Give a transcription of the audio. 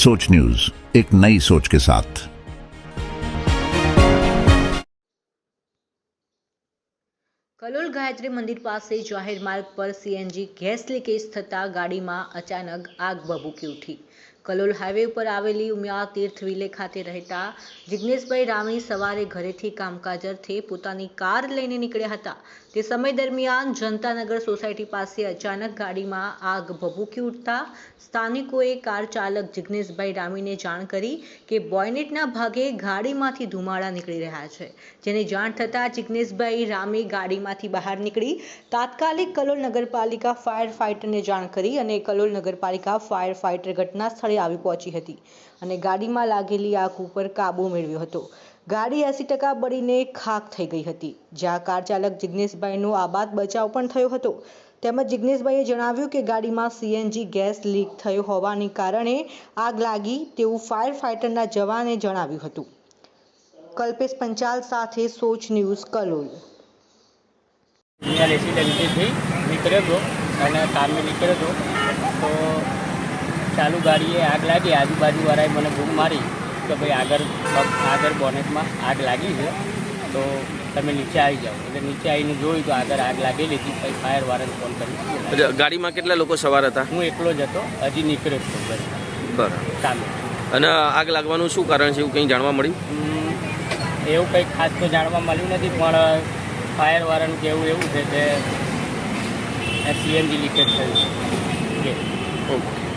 सोच न्यूज एक नई सोच के साथ કલોલ ગાયત્રી મંદિર પાસે જાહેર માર્ગ પર સીએનજી ગેસ લીકેજ થતાં ગાડીમાં અચાનક આગ ભભૂકી ઉઠી કલોલ હાઈવે ઉપર આવેલી ઉમિયા તીર્થ વિલે ખાતે રહેતા જિજ્ઞેશભાઈ રામી સવારે ઘરેથી કામકાજ અર્થે પોતાની કાર લઈને નીકળ્યા હતા. તે સમય દરમિયાન જનતાનગર સોસાયટી પાસે અચાનક ગાડીમાં આગ ભભૂકી ઉઠતા સ્થાનિકોએ કાર ચાલક જિજ્ઞેશભાઈ રામીને જાણ કરી કે બોયનેટના ભાગે ગાડીમાંથી ધુમાડા નીકળી રહ્યા છે. જેની જાણ થતાં જિજ્ઞેશભાઈ રામી ગાડીમાંથી બહાર નીકળી તાત્કાલિક કલોલ નગરપાલિકા ફાયર ફાઇટરને જાણ કરી અને કલોલ નગરપાલિકા ફાયર ફાઇટર ઘટના સ્થળે આવી પહોંચી હતી અને ગાડીમાં લાગેલી આગ ઉપર કાબૂ મેળવ્યો હતો. ગાડી એંસી ટકા બળીને ખાક થઈ ગઈ હતી. જ્યાં કાર ચાલક જિજ્ઞેશભાઈનો આબાદ બચાવ પણ થયો હતો. તેમજ જિજ્ઞેશભાઈએ જણાવ્યું કે ગાડીમાં સીએનજી ગેસ લીક થયો હોવાને કારણે આગ લાગી તેવું ફાયર ફાઇટરના જવાને જણાવ્યું હતું. કલ્પેશ પંચાલ સાથે સોચ ન્યૂઝ કલોલ. અને કામે નીકળ્યો હતો તો ચાલુ ગાડીએ આગ લાગી. આજુબાજુવાળાએ મને બૂમ મારી કે ભાઈ આગળ આગળ બોનેટમાં આગ લાગી છે. તો તમે નીચે આવી જાઓ. એટલે નીચે આવીને જોયું તો આગળ આગ લાગેલી હતી. પછી ફાયર વાળાને ફોન કરી ગાડીમાં કેટલા લોકો સવાર હતા? હું એકલો જ હતો. હજી નીકળ્યો હતો બરાબર. ચાલુ. અને આગ લાગવાનું શું કારણ છે? એવું કંઈ જાણવા મળ્યું? એવું કંઈ ખાસ તો જાણવા મળ્યું નથી પણ ફાયર વાળાનું કહેવું એવું છે કે સીએનજી લીકેજ થયું છે. ઓકે.